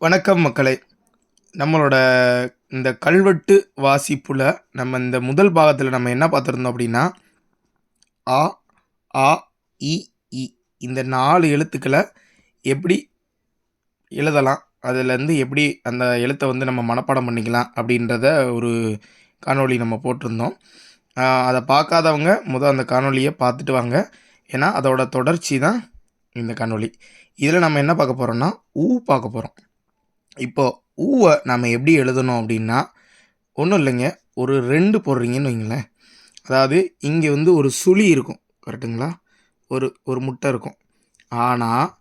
வணக்கம் மக்களே. நம்மளோட இந்த கல்வெட்டு வாசிப்பில் நம்ம இந்த முதல் பாகத்தில் நம்ம என்ன பார்த்துருந்தோம் அப்படின்னா ஆ ஆ இ இ இந்த நாலு எழுத்துக்களை எப்படி எழுதலாம் அதுலேருந்து எப்படி அந்த எழுத்தை வந்து நம்ம மனப்பாடம் பண்ணிக்கலாம் அப்படின்றத ஒரு காணொளி நம்ம போட்டிருந்தோம். அதை பார்க்காதவங்க முதல் அந்த காணொலியை பார்த்துட்டு வாங்க. ஏன்னா அதோட தொடர்ச்சி தான் இந்த காணொளி. இதில் நம்ம என்ன பார்க்க போகிறோம்னா ஊ பார்க்க போகிறோம் இப்போ ஊவை நம்ம எப்படி எழுதணும் அப்படின்னா ஒன்றும் இல்லைங்க ஒரு ரெண்டு போடுறீங்கன்னு வைங்களேன். அதாவது இங்கே வந்து ஒரு சுழி இருக்கும் கரெக்டுங்களா ஒரு ஒரு முட்டை இருக்கும். ஆனால்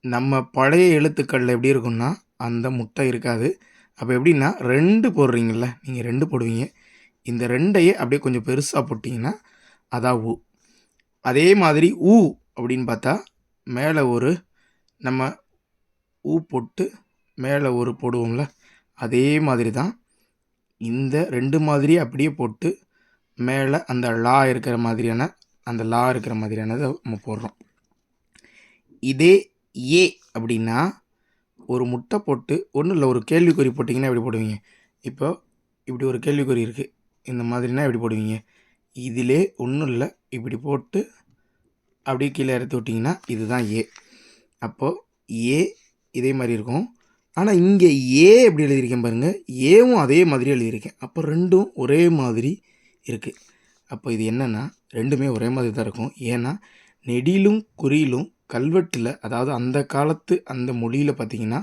நம்ம பழைய எழுத்துக்களில் எப்படி இருக்கும்னா அந்த முட்டை இருக்காது. அப்போ எப்படின்னா ரெண்டு போடுறீங்கள நீங்கள் ரெண்டு போடுவீங்க. இந்த ரெண்டையே அப்படியே கொஞ்சம் பெருசாக போட்டிங்கன்னா அதான் ஊ. அதே மாதிரி ஊ அப்படின்னு பார்த்தா மேலே ஒரு நம்ம ஊ போட்டு மேலே ஒரு போடுவோம்ல அதே மாதிரி தான் இந்த ரெண்டு மாதிரி அப்படியே போட்டு மேலே அந்த லா இருக்கிற மாதிரியான அந்த லா இருக்கிற மாதிரியானதை நம்ம போடுறோம். இதே ஏ அப்படின்னா ஒரு முட்டை போட்டு ஒன்றும் இல்லை ஒரு கேள்விக்குறி போட்டிங்கன்னா எப்படி போடுவீங்க? இப்போ இப்படி ஒரு கேள்விக்குறி இருக்குது இந்த மாதிரினா எப்படி போடுவீங்க? இதிலே ஒன்றும் இல்லை இப்படி போட்டு அப்படியே கீழே இறத்து விட்டிங்கன்னா இதுதான் ஏ. அப்போது ஏ இதே மாதிரி இருக்கும். ஆனால் இங்கே ஏ எப்படி எழுதியிருக்கேன் பாருங்கள் ஏவும் அதே மாதிரி எழுதியிருக்கேன். அப்போ ரெண்டும் ஒரே மாதிரி இருக்குது அப்போ இது என்னென்னா ரெண்டுமே ஒரே மாதிரி தான் இருக்கும். ஏன்னா நெடிலும் குறியிலும் கல்வெட்டில் அதாவது அந்த காலத்து அந்த மொழியில் பார்த்தீங்கன்னா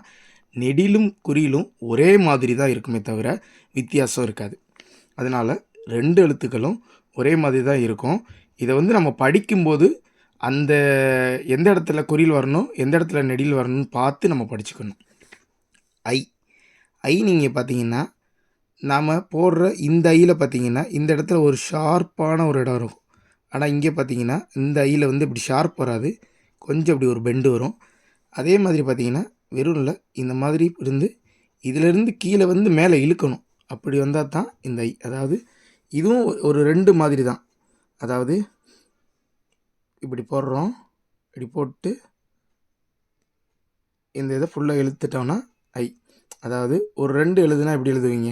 நெடிலும் குறியிலும் ஒரே மாதிரி தான் இருக்குமே தவிர வித்தியாசம் இருக்காது. அதனால் ரெண்டு எழுத்துக்களும் ஒரே மாதிரி தான் இருக்கும். இதை வந்து நம்ம படிக்கும்போது அந்த எந்த இடத்துல குறியில் வரணும் எந்த இடத்துல நெடில் வரணும்னு பார்த்து நம்ம படிச்சுக்கணும். ஐ. ஐ நீங்கள் பார்த்தீங்கன்னா நாம் போடுற இந்த ஐயில் பார்த்தீங்கன்னா இந்த இடத்துல ஒரு ஷார்ப்பான ஒரு இடம் இருக்கும். ஆனால் இங்கே பார்த்தீங்கன்னா இந்த ஐயில் வந்து இப்படி ஷார்ப் வராது. கொஞ்சம் இப்படி ஒரு பெண்டு வரும். அதே மாதிரி பார்த்தீங்கன்னா வெறும் இல்லை இந்த மாதிரி இருந்து இதிலிருந்து கீழே வந்து மேலே இழுக்கணும். அப்படி வந்தால் தான் இந்த ஐ. அதாவது இதுவும் ஒரு ரெண்டு மாதிரி தான். அதாவது இப்படி போடுறோம். இப்படி போட்டு இந்த இதை ஃபுல்லாக இழுத்துட்டோம்னா ஐ அதாவது ஒரு ரெண்டு எழுதுனா இப்படி எழுதுவீங்க?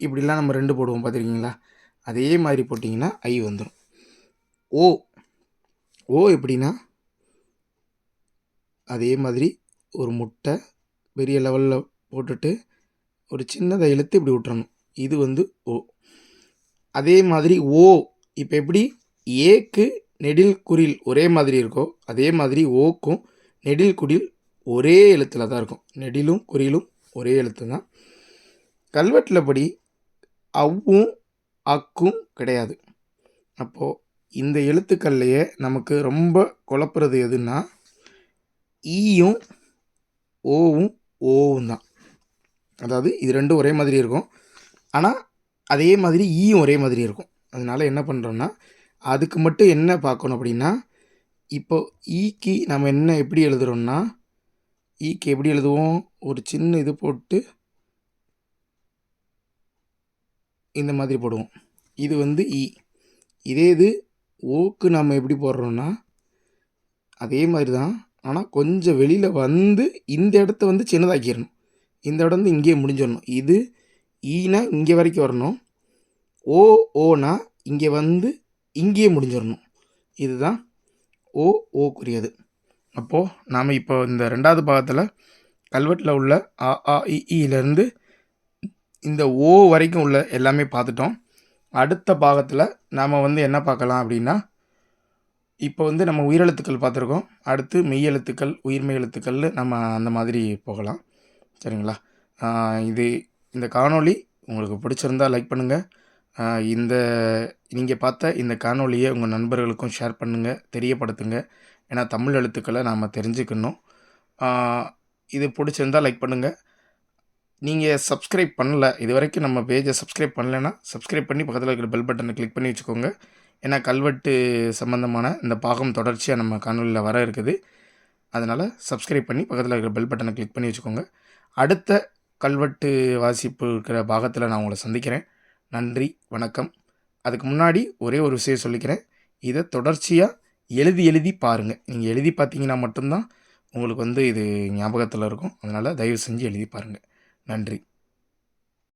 இப்படிலாம் நம்ம ரெண்டு போடுவோம் பார்த்துருக்கீங்களா? அதே மாதிரி போட்டிங்கன்னா ஐ வந்துடும் ஓ ஓ எப்படின்னா அதே மாதிரி ஒரு முட்டை பெரிய லெவலில் போட்டுட்டு ஒரு சின்னதை இழுத்து இப்படி விட்டுறணும். இது வந்து ஓ. அதே மாதிரி ஓ இப்போ எப்படி? ஏக்கு நெடில் குரில் ஒரே மாதிரி இருக்கோ அதே மாதிரி ஓக்கும் நெடில் குடில் ஒரே எழுத்தில் தான் இருக்கும். நெடிலும் குறியிலும் ஒரே எழுத்து தான். கல்வெட்டில் படி அவ்வும் அக்கும் கிடையாது. அப்போது இந்த எழுத்துக்கள்லையே நமக்கு ரொம்ப குழப்புறது எதுன்னா ஈயும் ஓவும் ஓவும் தான். அதாவது இது ரெண்டும் ஒரே மாதிரி இருக்கும். ஆனால் அதே மாதிரி ஈயும் ஒரே மாதிரி இருக்கும். அதனால் என்ன பண்ணுறோன்னா அதுக்கு மட்டும் என்ன பார்க்கணும் அப்படின்னா இப்போ ஈக்கு நம்ம என்ன எப்படி எழுதுகிறோன்னா E ஈக்கு எப்படி எழுதுவோம்? ஒரு சின்ன இது போட்டு இந்த மாதிரி போடுவோம். இது வந்து ஈ இதே இது ஓக்கு நம்ம எப்படி போடுறோன்னா அதே மாதிரி தான் ஆனால் கொஞ்சம் வெளியில் வந்து இந்த இடத்த வந்து சின்னதாக்கிடணும். இந்த இடம் வந்து இங்கேயே முடிஞ்சிடணும். இது e ஈனா இங்கே வரைக்கும் வரணும். ஓ ஓனா இங்கே வந்து இங்கேயே முடிஞ்சிடணும். இதுதான் ஓ ஓக்குரியது அப்போது நாம் இப்போ இந்த ரெண்டாவது பாகத்தில் கல்வெட்டில் உள்ள அ ஆ இந்த ஓ வரைக்கும் உள்ள எல்லாமே பார்த்துட்டோம். அடுத்த பாகத்தில் நாம் வந்து என்ன பார்க்கலாம் அப்படின்னா இப்போ வந்து நம்ம உயிரெழுத்துக்கள் பார்த்துருக்கோம். அடுத்து மெய்யெழுத்துக்கள் உயிர்மெய் எழுத்துக்கள்னு நம்ம அந்த மாதிரி போகலாம். சரிங்களா? இது இந்த காணொளி உங்களுக்கு பிடிச்சிருந்தா லைக் பண்ணுங்கள் இந்த நீங்கள் பார்த்த இந்த காணொலியை உங்கள் நண்பர்களுக்கும் ஷேர் பண்ணுங்கள் தெரியப்படுத்துங்க. ஏன்னா தமிழ் எழுத்துக்களை நாம் தெரிஞ்சுக்கணும். இது பிடிச்சிருந்தா லைக் பண்ணுங்கள் நீங்கள் சப்ஸ்கிரைப் பண்ணல இது வரைக்கும் நம்ம பேஜை சப்ஸ்கிரைப் பண்ணலைன்னா சப்ஸ்கிரைப் பண்ணி பக்கத்தில் இருக்கிற பெல் பட்டனை கிளிக் பண்ணி வச்சுக்கோங்க. ஏன்னா கல்வெட்டு சம்மந்தமான இந்த பாகம் தொடர்ச்சியாக நம்ம காணொலியில் வர இருக்குது. அதனால் சப்ஸ்கிரைப் பண்ணி பக்கத்தில் இருக்கிற பெல் பட்டனை கிளிக் பண்ணி வச்சுக்கோங்க. அடுத்த கல்வெட்டு வாசிப்பு இருக்கிற பாகத்தில் நான் உங்களை சந்திக்கிறேன். நன்றி வணக்கம். அதுக்கு முன்னாடி ஒரே ஒரு விஷயம் சொல்லிக்கிறேன். இதை தொடர்ச்சியாக எழுதி எழுதி பாருங்கள் நீங்கள் எழுதி பார்த்தீங்கன்னா மட்டும்தான் உங்களுக்கு வந்து இது ஞாபகத்தில் இருக்கும். அதனால் தயவு செஞ்சு எழுதி பாருங்கள் நன்றி.